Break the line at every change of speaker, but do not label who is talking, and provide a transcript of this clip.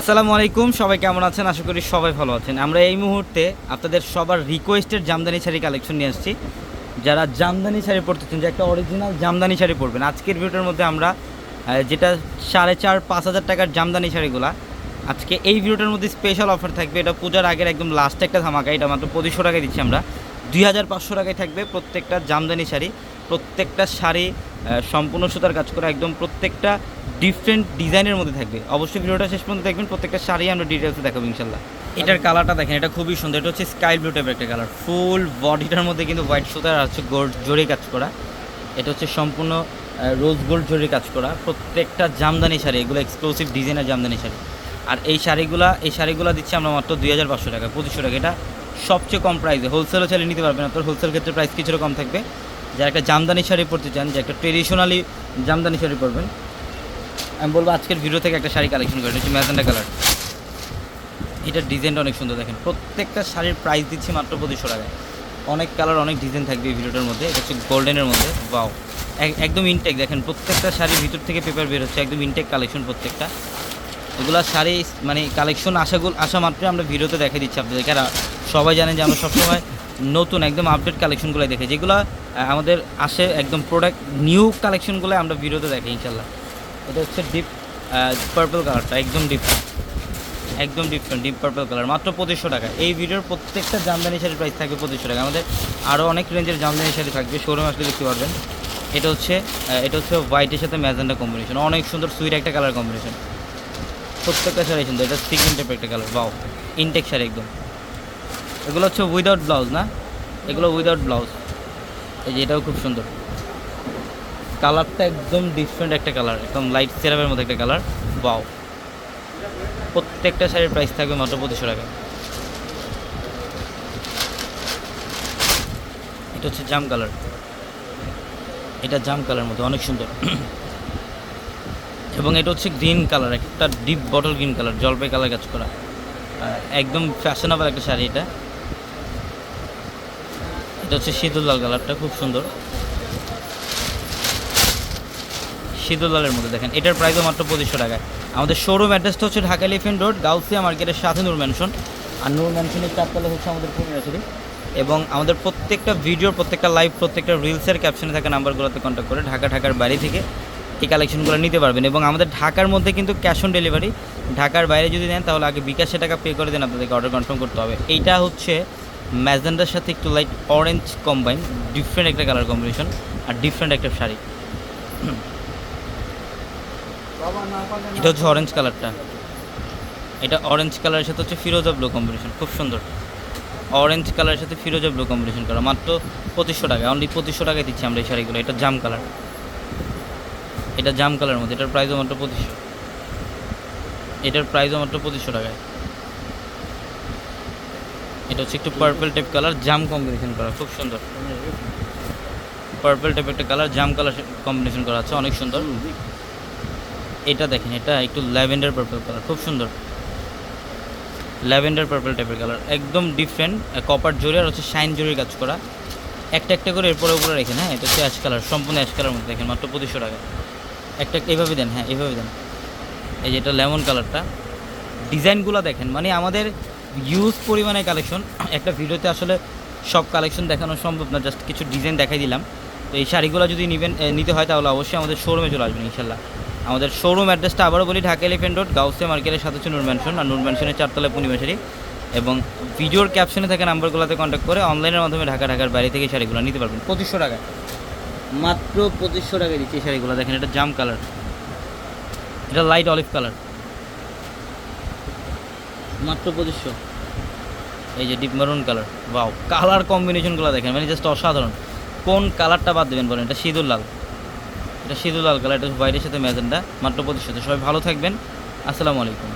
আসসালামু আলাইকুম, সবাই কেমন আছেন? আশা করি সবাই ভালো আছেন। আমরা এই মুহূর্তে আপনাদের সবার রিকোয়েস্টের জামদানি শাড়ি কালেকশন নিয়ে আসছি। যারা জামদানি শাড়ি পরতেছেন, যে একটা অরিজিনাল জামদানি শাড়ি পরবেন, আজকের ভিডিওটার মধ্যে আমরা যেটা সাড়ে চার, পাঁচ হাজার টাকার জামদানি শাড়িগুলা, আজকে এই ভিডিওটার মধ্যে স্পেশাল অফার থাকবে। এটা পূজার আগের একদম লাস্ট একটা ধামাকা, এটা মাত্র পঁচিশশো টাকায় দিচ্ছি আমরা। দুই হাজার পাঁচশো টাকায় থাকবে প্রত্যেকটা জামদানি শাড়ি, প্রত্যেকটা শাড়ি সম্পূর্ণ সুতার কাজ করা একদম প্রত্যেকটা ডিফারেন্ট ডিজাইনের মধ্যে থাকবে। অবশ্যই ভিডিওটা শেষ পর্যন্ত দেখবেন, প্রত্যেকটা শাড়ি আমরা ডিটেলসে দেখাবো ইনশাল্লাহ এটার কালারটা দেখেন, এটা খুবই সুন্দর, এটা হচ্ছে স্কাই ব্লু টাইপের একটা কালার ফুল বডিটার মধ্যে কিন্তু হোয়াইট সুতার আর হচ্ছে গোল্ড জোরে কাজ করা। এটা হচ্ছে সম্পূর্ণ রোজ গোল্ড জোরে কাজ করা। প্রত্যেকটা জামদানি শাড়ি, এগুলো এক্সক্লুসিভ ডিজাইনের জামদানি শাড়ি। আর এই শাড়িগুলা, এই শাড়িগুলো দিচ্ছি আমরা মাত্র দুই হাজার পাঁচশো টাকা, পঁচিশশো টাকা। এটা সবচেয়ে কম প্রাইসে হোলসেলও চালিয়ে নিতে পারবেন আপনার। হোলসেল ক্ষেত্রে প্রাইস কিছুটা কম থাকবে। যারা একটা জামদানি শাড়ি পরতে চান, যে একটা ট্রেডিশনালি জামদানি শাড়ি পরবেন। আমি বলব আজকের ভিডিও থেকে একটা শাড়ি কালেকশন করেন হচ্ছে ম্যাজেন্ডা কালার এটার ডিজাইনটা অনেক সুন্দর, দেখেন। প্রত্যেকটা শাড়ির প্রাইস দিচ্ছি মাত্র পঁচিশশো টাকায়। অনেক কালার অনেক ডিজাইন থাকবে এই ভিডিওটার মধ্যে। এটা হচ্ছে গোল্ডেনের মধ্যে। বাও একদম ইনটেক দেখেন, প্রত্যেকটা শাড়ির ভিতর থেকে পেপার বের হচ্ছে, একদম ইনটেক কালেকশন প্রত্যেকটা। এগুলো শাড়ি মানে কালেকশন আসাগুলো আসা মাত্রই আমরা ভিডিওতে দেখে দিচ্ছি আপনাদেরকে। আর সবাই জানেন যে আমরা সবসময় নতুন, একদম আপডেট কালেকশনগুলো দেখে। যেগুলো আমাদের আসে একদম প্রোডাক্ট নিউ কালেকশনগুলো আমরা ভিডিওতে দেখি ইনশাল্লাহ এটা হচ্ছে ডিপ পার্পল কালারটা একদম ডিপ একদম ডিফারেন্ট ডিপ পার্পল কালার মাত্র পঁচিশশো টাকা। এই ভিডিওর প্রত্যেকটা জামদানি শাড়ির প্রাইস থাকবে পঁচিশশো টাকা। আমাদের আরও অনেক রেঞ্জের জামদানি শাড়ি থাকবে শোরুম আসলে দেখতে পারবেন। এটা হচ্ছে এটা হচ্ছে হোয়াইটের সাথে ম্যাজেন্ডা কম্বিনেশন অনেক সুন্দর সুইট একটা কালার কম্বিনেশন প্রত্যেকটা শাড়ি সুন্দর, এটা সিকিম টাইপের একটা কালার বাও ইনটেক শাড়ি একদম। এগুলো হচ্ছে উইদাউট ব্লাউজ না? এগুলো উইদাউট ব্লাউজ এই যে এটাও খুব সুন্দর। কালারটা একদম ডিফারেন্ট একটা কালার একদম লাইট সেরাপের মধ্যে একটা কালার বাও প্রত্যেকটা শাড়ির প্রাইস থাকবে মাত্র পঁচিশশো টাকা। এটা হচ্ছে জাম কালার এটা জাম কালার মধ্যে অনেক সুন্দর। এবং এটা হচ্ছে গ্রিন কালার একটা ডিপ বটল গ্রিন কালার জলপাই কালার কাজ করা। একদম ফ্যাশনেবল একটা শাড়ি এটা। এটা হচ্ছে শীতল লাল কালারটা, খুব সুন্দর। শীতল লালের মধ্যে দেখেন, এটার প্রাইসও মাত্র পঁচিশশো টাকায়। আমাদের শোরুম অ্যাড্রেসটা হচ্ছে ঢাকা এলিফেন্ট রোড গাউসিয়া মার্কেটের সাথে নূর ম্যানশন আর নূর ম্যানশনের চারতলা হচ্ছে আমাদের পূর্ণিমাশারি এবং আমাদের প্রত্যেকটা ভিডিও প্রত্যেকটা লাইভ প্রত্যেকটা রিলসের ক্যাপশনে থাকা নাম্বারগুলোতে কন্ট্যাক্ট করে ঢাকা, ঢাকার বাড়ি থেকে এই কালেকশনগুলো নিতে পারবেন। এবং আমাদের ঢাকার মধ্যে কিন্তু ক্যাশ অন ডেলিভারি ঢাকার বাইরে যদি নেন, তাহলে আগে বিকাশে টাকা পে করে দেন, আপনাদেরকে অর্ডার কনফার্ম করতে হবে। এইটা হচ্ছে ম্যাজেন্ডার সাথে একটু লাইট অরেঞ্জ কম্বাইন ডিফারেন্ট একটা কালার কম্বিনেশন আর ডিফারেন্ট একটা শাড়ি। এটা হচ্ছে অরেঞ্জ কালারটা এটা অরেঞ্জ কালারের সাথে হচ্ছে ফিরোজা ব্লু কম্বিনেশন খুব সুন্দর। অরেঞ্জ কালারের সাথে ফিরোজা ব্লু কম্বিনেশন করা, মাত্র পঁচিশশো টাকা অনলি পঁচিশশো টাকায় দিচ্ছি আমরা এই শাড়িগুলো, এটা জাম কালার এটা জাম কালারের মধ্যে, এটার প্রাইসও মাত্র পঁচিশশো। এটার প্রাইসও মাত্র পঁচিশশো টাকায়। এটা হচ্ছে একটু পার্পল টাইপ কালার জাম কম্বিনেশন করা, খুব সুন্দর। পার্পল টাইপ একটা কালার জাম কালার কম্বিনেশন করা আছে, অনেক সুন্দর। এটা দেখেন, এটা একটু ল্যাভেন্ডার পার্পল কালার খুব সুন্দর। ল্যাভেন্ডার পার্পল টাইপের কালার একদম ডিফারেন্ট কপার জরি আর হচ্ছে শাইন জরির কাজ করা। একটা একটা করে এরপরে উপরে রেখেন হ্যাঁ এটা হচ্ছে অ্যাশ কালার সম্পূর্ণ অ্যাশ কালার মধ্যে দেখেন, মাত্র পঁচিশশো টাকা। একটা এভাবে দেন হ্যাঁ এভাবে দেন। এই যে এটা লেমন কালারটা ডিজাইনগুলো দেখেন মানে আমাদের ইউজ পরিমাণে কালেকশন একটা ভিডিওতে আসলে সব কালেকশন দেখানো সম্ভব না জাস্ট কিছু ডিজাইন দেখাই দিলাম। তো এই শাড়িগুলো যদি নিবেন নিতে হয় তাহলে অবশ্যই আমাদের শোরুমে চলে আসবেন ইনশাল্লাহ আমাদের শোরুম অ্যাড্রেসটা আবারও বলি, ঢাকা এলিফেন্ট রোড গাউসে মার্কেটের সাথে হচ্ছে নূর ম্যানশন আর নূর ম্যানশনের চারতলায় পূর্ণিমাশারি এবং ভিডিওর ক্যাপশনে থাকা নাম্বারগুলোতে কন্ট্যাক্ট করে অনলাইনের মাধ্যমে ঢাকা, ঢাকার বাইরে থেকে শাড়িগুলো নিতে পারবেন। পঁচিশশো টাকা মাত্র পঁচিশশো টাকা দিচ্ছি শাড়িগুলো। দেখেন, এটা জাম কালার এটা লাইট অলিভ কালার মাত্র পঁচিশশো। এই যে ডিপ মেরুন কালার বাও কালার কম্বিনেশনগুলো দেখেন মানে জাস্ট অসাধারণ। কোন কালারটা বাদ দেবেন বলেন, এটা সিঁদুর লাল। এটা সিঁদুর লাল কালার এটা হোয়াইটের সাথে ম্যাজেন্ডা মাত্র পঁচিশশো। সবাই ভালো থাকবেন। আসসালামু আলাইকুম।